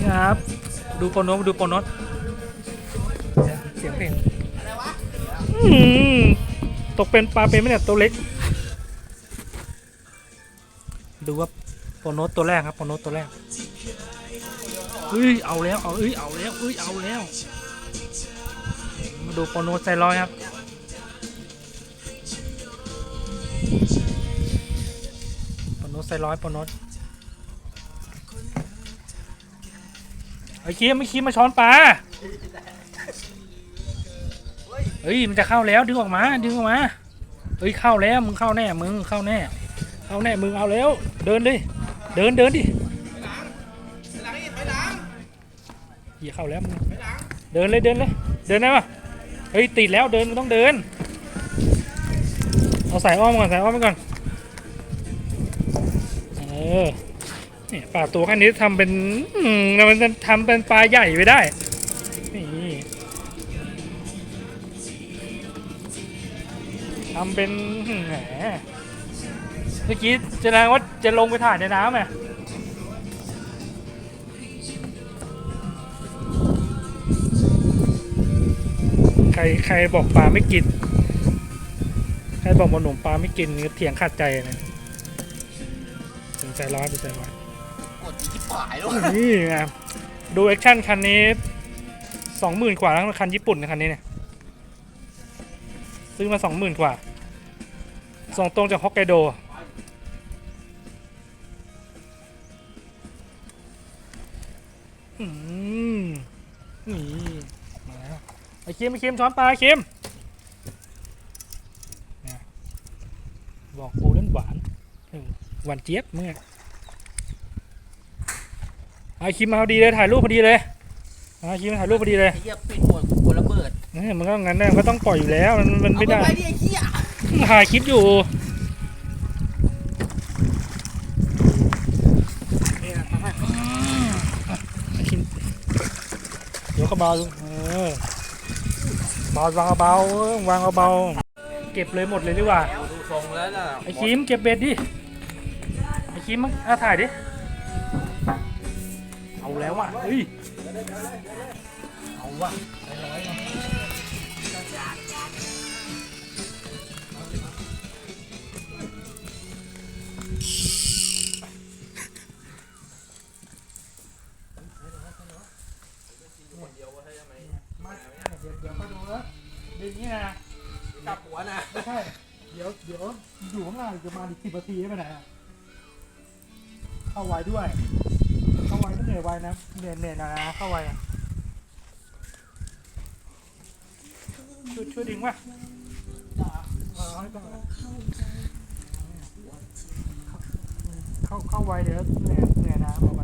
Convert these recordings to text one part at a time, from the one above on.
นี่ครับ ดูโปรโนดูโปรโนตเสียงเพลงตกเป็นปลาเป็นไหมเนี่ยตัวเล็ก ดูว่าโปรโนตตัวแรกครับโปรโนตตัวแรกเอ้ยเอาแล้วเอาเอ้ยเอาแล้วเอ้ยเอาแล้ว มาดูโปรโนตใส่ร้อยครับโปรโนตใส่ร้อยโปรโน ไอ้คีมไม่คีมมาช้อนปลาเฮ้ยมันจะเข้าแล้วดึงออกมาดึงออกมาเฮ้ยเข้าแล้วมึงเข้าแน่มึงเข้าแน่เอาแน่มึงเอาแล้ว เดินดิเดินเดินดิเหยียเข้าแล้วมึงเดินเลยเดินเลยเดินได้ปะเฮ้ยติดแล้วเดินมึงต้องเดิน เอาสายอ้อมก่อนสายอ้อมไปก่อนเออเนี่ปลาตัวแค่นี้ทำเป็นมันจะทำเป็นปลาใหญ่ไปได้ นี่ทำเป็นแหมเมื่อกี้แสดงว่าจะลงไปถ่ายในน้ำไงใครใครบอกปลาไม่กิน ใครบอกหมอหนุ่มปลาไม่กินนี่เถียงขาดใจนะถึงใจร้อนเป็นใจร้อน กดที่ปลายด้วยนี่ไงดูแอคชั่นคันนี้สองหมื่นกว่าแล้วคันญี่ปุ่นนะคันนี้เนี่ย ซื้อมาสองหมื่นกว่า ส่งตรงจากฮอกไกโด อืม นี่ มาแล้วไอ้เค็มไอ้เค็มช้อนปลาเค็มบอกปูเล่นหวานหวานเจี๊ยบมึงอะ ไอ้คิมมาพอดีเลยถ่ายรูปพอดีเลยไอ้คิมถ่ายรูปพอดีเลยไอ้เหี้ยปิดหมดกูกลัวระเบิดนี่มันก็งั้นแน่มันก็ต้องปล่อยอยู่แล้วมันมันเอาไม่ไปได้ไว้ดิไอ้เหี้ยถ่ายคลิปอยู่คิมเดี๋ยวก็เบาเออเบาวางเบาๆเออวางเบาๆเก็บเลยหมดเลยดีกว่า ดูทรงแล้วน่ะไอ้คิมเก็บเบ็ดดิ ไอ้คิมมาเอาถ่ายดิ เอาแล้วว่ะเฮ้ยเอาว่ะไปร้อยมามาเดี๋ยวเดี๋ยวค่อยดูนะเดี๋ยวนี้นะกลับหัวนะไม่ใช่ เดี๋ยวเดี๋ยวอยู่ข้างล่างจะมาอีกสิบนาทีไม่ไปไหนอะเข้าไวด้วย เหนื่อยไวนะเหนื่อยเหนื่อยนะเข้าไวอะช่วยช่วยดึงว่ะเอาให้ก่อนเข้าเข้าไวเดี๋ยวเหนื่อยเหนื่อยนะบอก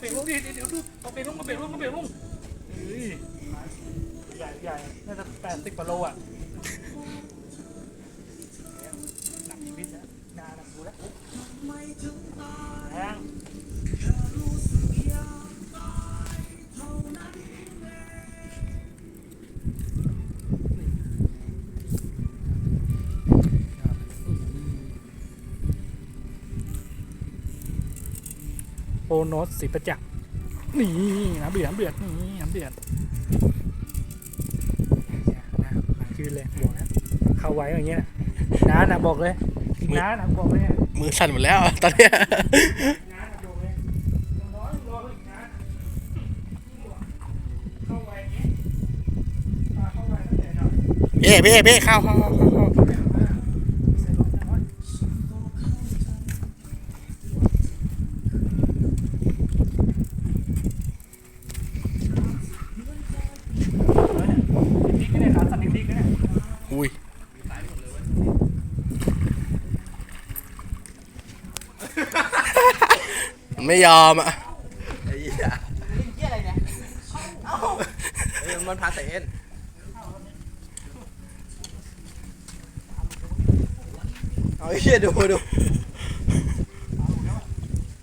ฮ้ยปอเปลงดิเดี๋ยวเดี๋ยวดูปอเปลงลงเอาเปลงลงเอาเปลงลงเฮ้ยใหญ่ใหญ่น่าจะแปดสิบกว่าโลอะ โปรโนตสีประจักษ์นี่น้ำเดือดน้ำเดือดนี่น้ำเดือดเนี่ยนะหลายชื่อเลยบอกนะเข้าไว้อย่างเงี้ยน้านะบอกเลยอีกน้านะบอกเลยมือสั่นหมดแล้วตอนเนี้ยน้านะบอกเลยร้อยรออีกน้าเข้าไว้อย่างเงี้ยอ่าเข้าไว้ตั้งแต่หน่อยเบ้เบ้เบ้เข้าเข้าเข้าเข้าเข้า ใส่ร้อยใส่ร้อย มัน ไม่ยอมอะไอ้เหี้ยลิงเกี้ยอะไรเนี่ยเอ้ยมันพาใส่เอ็นเอาไอ้เหี้ยดูดู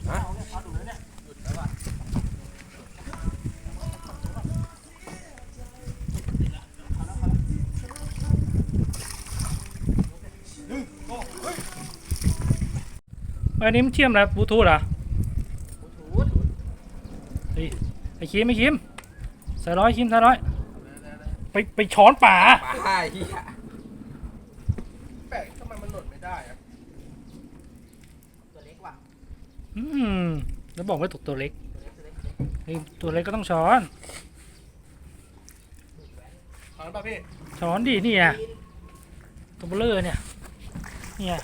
ฮะหยุดแล้วว่ะอันนี้มันเชื่อมแล้วบลูทูธเหรอเฮ้ยไอ้ คิมไอ้คิมใส่ร้อยคิมใส่ร้อยไปไปช้อนป่าปลาไอ้เหี้ยแปลกทำไมมันหล่นไม่ได้อะตัวเล็กว่ะอืมแล้วบอกไม่ถูกตัวเล็กตัวเล็กตัวเล็กตัวเล็กเฮ้ยตัวเล็กก็ต้องช้อน ถอนป่ะพี่ช้อนดินี่อะตัวเบลเลอร์เนี่ยเนี่ย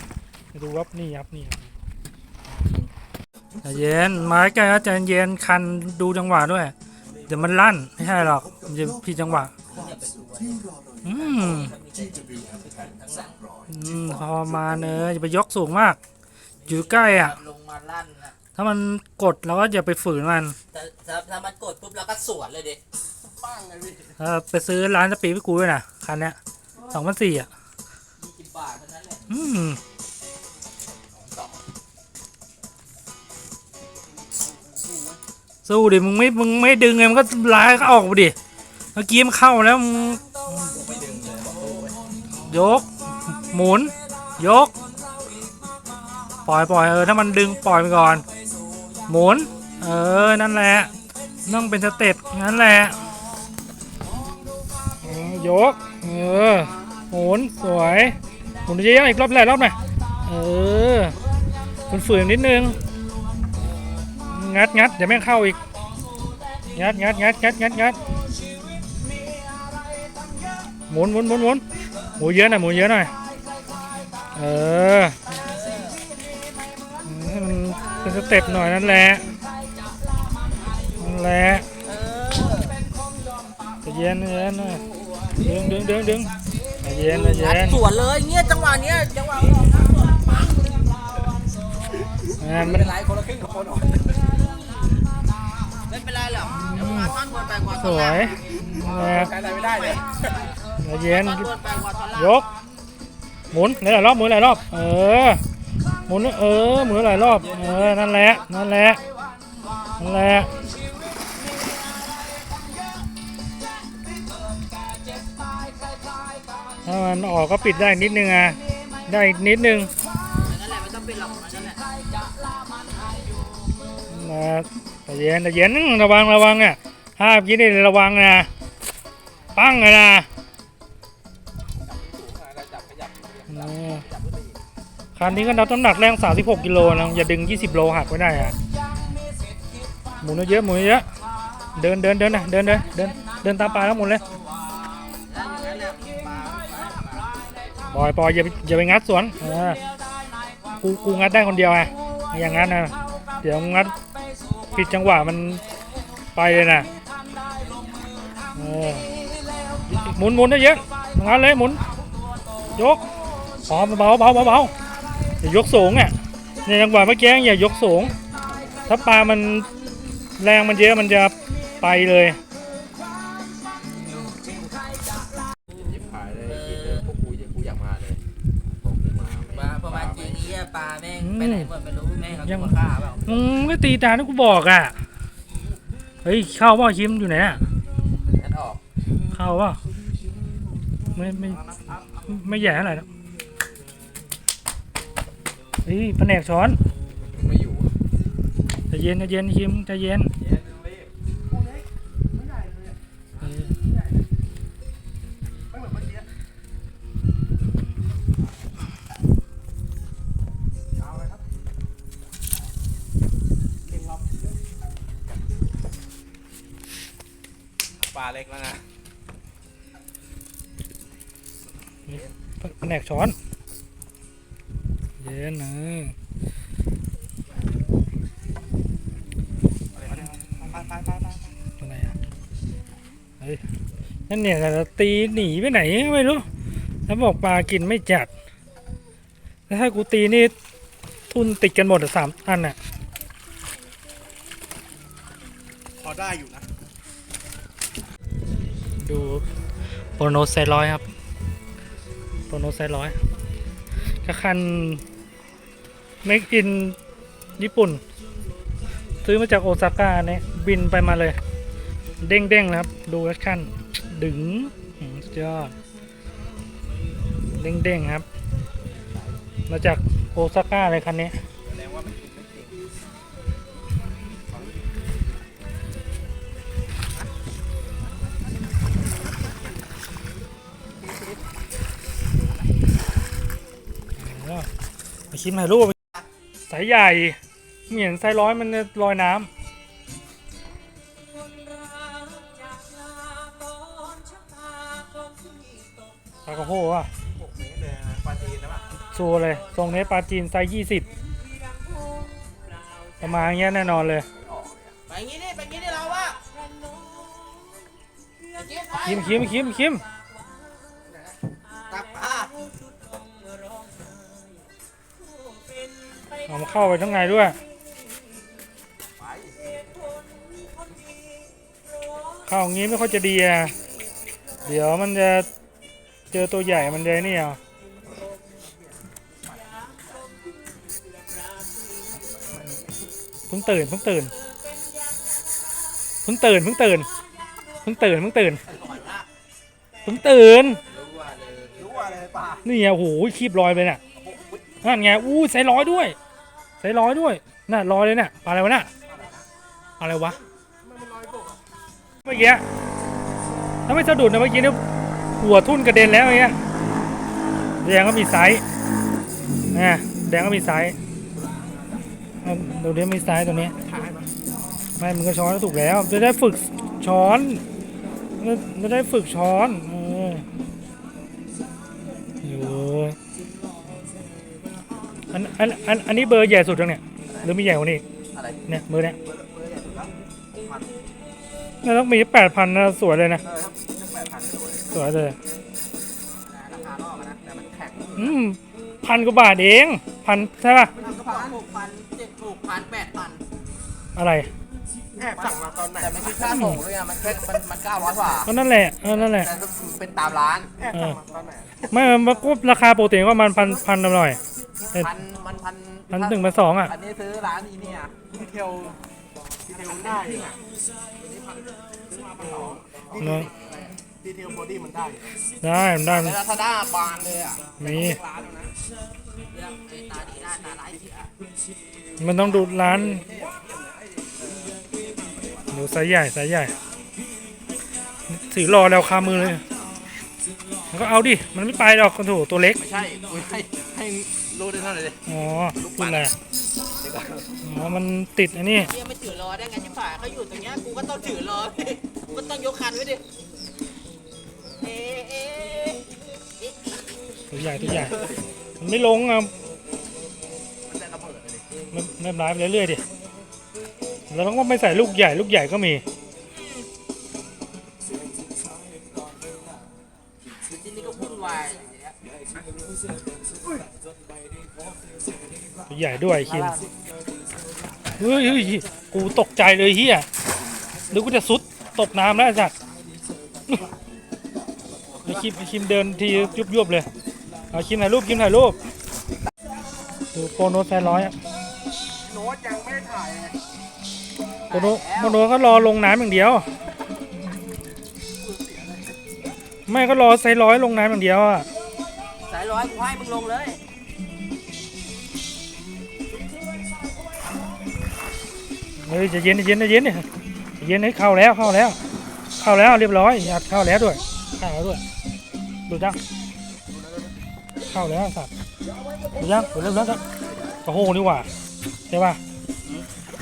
ดูครับนี่ครับนี่ครับ ใจเย็นไม้ใกล้แล้วใจเย็นคันดูจังหวะด้วย เดี๋ยวมันลั่นไม่ใช่หรอกมันจะผิดจังหวะ อืมอืมพอมาเนอะอย่าไปยกสูงมาก อยู่ใกล้อะ ลงมาลั่นนะถ้ามันกดเราก็อย่าไปฝืนมัน แต่ถ้าถ้ามันกดปุ๊บเราก็สวนเลยดิปั้งไงพี่เออไปซื้อร้านสปีดพี่กูด้วยนะคันเนี้ยสองพันสี่อะยี่สิบบาทเท่านั้นแหละ อืม สู้ดิมึงไม่มึงไม่ดึงไงมันก็ลายก็ออกไปดิเมื่อกี้มันเข้าแล้วมึงยก หมุน ยก ปล่อยปล่อยเออถ้ามันดึงปล่อยไปก่อน หมุน เออ นั่นแหละต้องเป็นสเต็ปงั้นแหละยก เออ หมุน สวย หมุนเยอะๆอีกรอบแรกรอบหน่อยเออฝืนฝืนๆนิดนึง งัดงัดเดี๋ยวแม่งเข้าอีก งัดงัดงัดงัดงัดงัดหมุนหมุนหมุนหมุนหมุนเยอะหน่อยหมุนเยอะหน่อย เออให้มันเป็นสเต็ปหน่อยนั่นแหละ นั่นแหละใจเย็นใจเย็นหน่อยดึงดึงดึงดึงใจเย็นใจเย็งัดนสวนเลยเงี้ยจังหวะเนี้ยจังหวะอ่าไม่มันเป็นไรคนละครึ่งกับคนอ่อ สวยนะใช้อะไรไม่ได้เลยใจเย็นยก หมุนหลายรอบหมุนหลายรอบ เออ หมุนเออหมุนหลายรอบ เออ นั่นแหละ นั่นแหละ นั่นแหละถ้ามันออกก็ปิดได้นิดนึงอะ ได้อีกนิดนึงนั่นแหละไม่เป็นหรอกนั่นแหละเย็นใจเย็นระวังระวังอะ ห้ามกินนี่ระวังนะ ปั้งเลยนะคันนี้ก็นับน้ำหนักแรง 36 กิโลนะ อย่าดึง 20 โลหักไว้ได้อะหมุนเยอะหมุนเยอะ เดินเดินเดินนะเดินเดินเดินเดินตามปลาแล้วหมุนเลยปล่อยปล่อยอย่าไปอย่าไปงัดสวนกูกูงัดได้คนเดียวไงอย่างงั้นนะเดี๋ยวงัดผิดจังหวะมันไปเลยนะ หมุนหมุนเยอะๆงัดเลยหมุน ยกพอเบาเบาเบาเบาอย่ายกสูงอะในจังหวะเมื่อกี้อย่ายกสูง ถ้าปลามันแรงมันเยอะมันจะไปเลยยิบขายเลยกินเลยพวกกูกูอยากมาเลยผมมาปลาประมาณจริงเงี้ยปลาแม่งไปไหนหมดไม่รู้แม่งเขายังตัวฆ่าเปล่ามึงไม่ตีตามที่กูบอกอะ เฮ้ยเข้าเปล่าชิมอยู่ไหนอะงั้นออก เข้าเปล่าไม่ไม่ไม่ใหญ่เท่าไหร่นะเฮ้ยแผนกช้อนไม่อยู่ใจเย็นใจเย็นชิมใจเย็น แผนกช้อน เย็นนะไปไปไปไปอะไรอะเฮ้ยนั่นเนี่ยแต่ตีหนีไปไหนก็ไม่รู้ แล้วบอกปลากินไม่จัด แล้วถ้ากูตีนี่ทุนติดกันหมดอะสามอันอะได้อยู่นะ ดูโปรโนไซร้อยครับ โปรโนไซร้อยกระคันเมกอินญี่ปุ่น ซื้อมาจากโอซาก้าเนี่ยบินไปมาเลย เด้งเด้งๆเลยครับ ดูแอคชั่นดึงสุดยอดเด้งเด้งๆครับ มาจากโอซาก้าเลยคันนี้ มาชิมถ่ายรูปสายใหญ่เหมียนไซร้อยมันเนี่ยลอยน้ำปลากระโพอะหกเมตรเลยนะปลาจีนนะป่ะโชว์เลยทรงนี้ปลาจีนไซส์ยี่สิบประมาณเงี้ยแน่นอนเลย ไปงี้ดิไปงี้ดิเราอะไปคิมคิมคิมคิม เอามาเข้าไปข้างในด้วย เข้าอย่างงี้ไม่ค่อยจะดีอะเดี๋ยวมันจะเจอตัวใหญ่มันจะนี่อะเพิ่งตื่นเพิ่งตื่นเพิ่งตื่นเพิ่งตื่นเพิ่งตื่นเพิ่งตื่นเพิ่งตื่นรู้ว่าเลยรู้ว่าเลยป่านี่ไงโอ้โหคีบลอยไปเนี่ยนั่นไงอู้ใส่ร้อยด้วย ใส่ร้อยด้วยน่ะลอยเลยเนี่ยปลาอะไรวะน่ะอะไรวะเมื่อกี้ถ้าไม่สะดุดนะเมื่อกี้เนี่ยหัวทุ่นกระเด็นแล้วอย่างเงี้ยแดงก็มีไซส์นะแดงก็มีไซส์เอาดูดิมีไซส์ตัวนี้ไม่มึงก็ช้อนถูกแล้วจะได้ฝึกช้อนจะได้ฝึกช้อนอ อันอันอันอันนี้เบอร์ใหญ่สุดจังเนี่ยหรือมีใหญ่กว่านี้อีกอะไรเนี่ยเบอร์เนี่ยเบอร์เบอร์ใหญ่สุดครับพันน่าต้องมีแปดพันนะสวยเลยนะเออครับตั้งแปดพันเลยสวยเลยราคานอกอะนะแต่มันแข็งอืมพันกว่าบาทเองพันใช่ป่ะมันก็พันหกพันเจ็ดหกพันแปดพันอะไรแอบสั่งมาตอนไหนแต่มันคิดค่าส่งด้วยอะมันแค่มันมันเก้าร้อยกว่าก็นั่นแหละเออนั่นแหละแต่เป็นตามร้านแอบเอสั่องมาตอนไหนไม่มันก็ราคาปกติก็ประมาณพันพันหน่อย พันมันพันพันหนึ่งพันสองอะ อันนี้ซื้อร้านนี้เนี่ยดีเทลดีเทลมันได้อะเนอะ ดีเทลบอดี้มันได้ได้ได้แล้วถ้าด้าบานเลยอะมีร้านแล้วนะเรื่องไอ้ตาดีหน้าตาร้ายที่อะมันต้องดูร้านดูไซส์ใหญ่ไซส์ใหญ่ถือรอแล้วคามือเลยมันก็เอาดิ มันไม่ไปหรอกคนถูตัวเล็ก ไม่ใช่กูให้ให้ รู้ได้เท่าไหร่เลยอ๋อรุ่นอะไรเดี๋ยวก่อนอ๋อมันติดอันนี้ เฮียไม่ถือรอได้ไงที่ฝ่ายเขาอยู่ตรงเนี้ยกูก็ต้องถือรอดิกูก็ต้องยกคันไว้ดิเอ๊ะเอ๊ะเอ๊ะตัวใหญ่ตัวใหญ่ มันไม่ลงอะมันจะระเบิดเลยไม่ไม่ร้ายไปเรื่อยๆดิเราต้องไม่ใส่ลูกใหญ่ลูกใหญ่ก็มี ตัวใหญ่ด้วยคิมเฮ้ยเฮ้ยกูตกใจเลยเฮียหรือกูจะซุดตกน้ำแล้วไอ้สัตว์ไอคิมไอคิมเดินทียุบยุบๆเลยเอาคิมถ่ายรูปคิมถ่ายรูปดูโปรโนตแฟนร้อยอะโน้ตยังไม่ได้ถ่ายเลยโปรโนโปรโนก็รอลงน้ำอย่างเดียว ไม่ก็รอไซร้อยลงน้ำอย่างเดียวอะสายร้อยกูให้มึงลงเลย เฮ้ยจะเย็นจะเย็นจะเย็นเนี่ยใจะเย็นให้เข้าแล้วเข้าแล้ว เข้าแล้วเรียบร้อยอัดเข้าแล้วด้วยเข้าแล้วด้วยดูจังเข้าแล้วสัตว์ดูยังดูเริ่มแล้วครับกระโหนี่หว่าใช่ป่ะ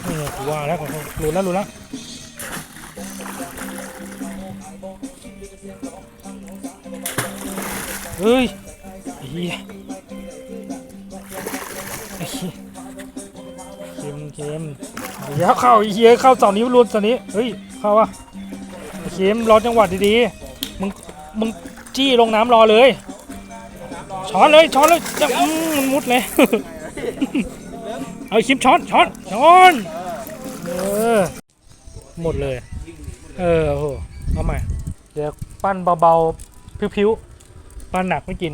นี่ไงกูว่าแล้วกระโหรู้แล้วรู้แล้วเฮ้ยไอ้เฮียไอ้เหี้ย เค็มเดี๋ยวเข้าไอ้เฮียเข้าเสานี้รุนเสานี้เฮ้ยเข้าวะเค็มรอจังหวะดีๆมึงมึงจี้ลงน้ำรอเลย ช้อนเลยช้อนเลยจะอืมมันมุดเลยเอาคิมช้อนช้อนช้อนเออหมดเลย เออโอ้โหเอาใหม่เดี๋ยวปั้นเบาๆพิ้วๆปั้นหนักไม่กิน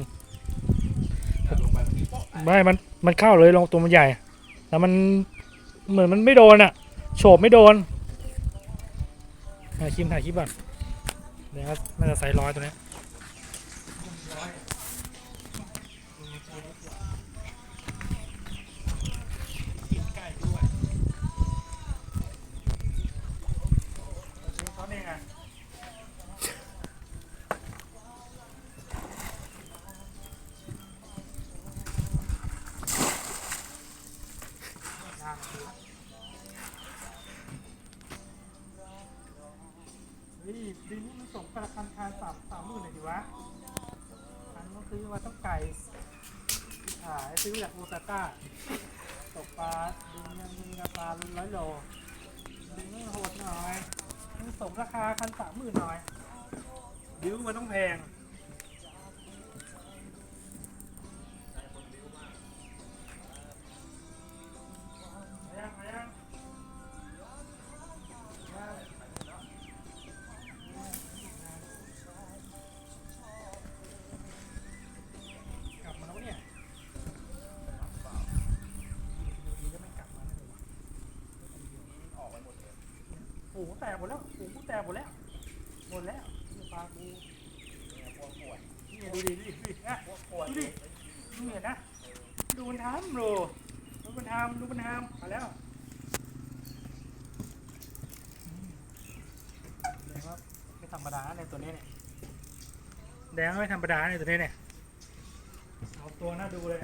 ไปมันโป๊ะไม่มันมันเข้าเลยลงตัวมันใหญ่แต่มัน เหมือนมันไม่โดนอะโฉบไม่โดนถ่ายคลิปถ่ายคลิปก่อนเดี๋ยวน่าจะใส่ร้อยตัวเนี้ เฮ้ยดินนี่มันส่งราคาคาสามสามหมื่นเลยดิวะอันต้องซื้อมาต้องไก่อ่าซื้อจากโอซาก้าตกปลาดินยังมีราคาร้อยโลดินนี่โหดหน่อยมันสมราคาคันสามหมื่นหน่อยดิวมันต้องแพง หูแตกหมดแล้วหูกูแตกหมดแล้วหมดแล้วนี่ปลากูเนี่ยปวดนี่ดูดิดูดิดูดินะดูดิดูเห็นนะดูมันทำโรดูมันทำดูมันทำมาแล้วแดงว่าไม่ธรรมดาในตัวนี้เนี่ยแดงไม่ธรรมดาในตัวนี้เนี่ยเอาตัวน่าดูเลย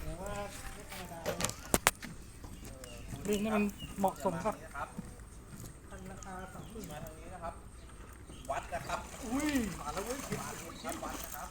แต่ว่าไม่ธรรมดาเลยลิงนี่มันเหมาะสมกับ มื่นมาทางนี้นะครับ วัดนะครับ อุ้ยมาแล้วเว้ยมาแล้วครับวัดนะครับ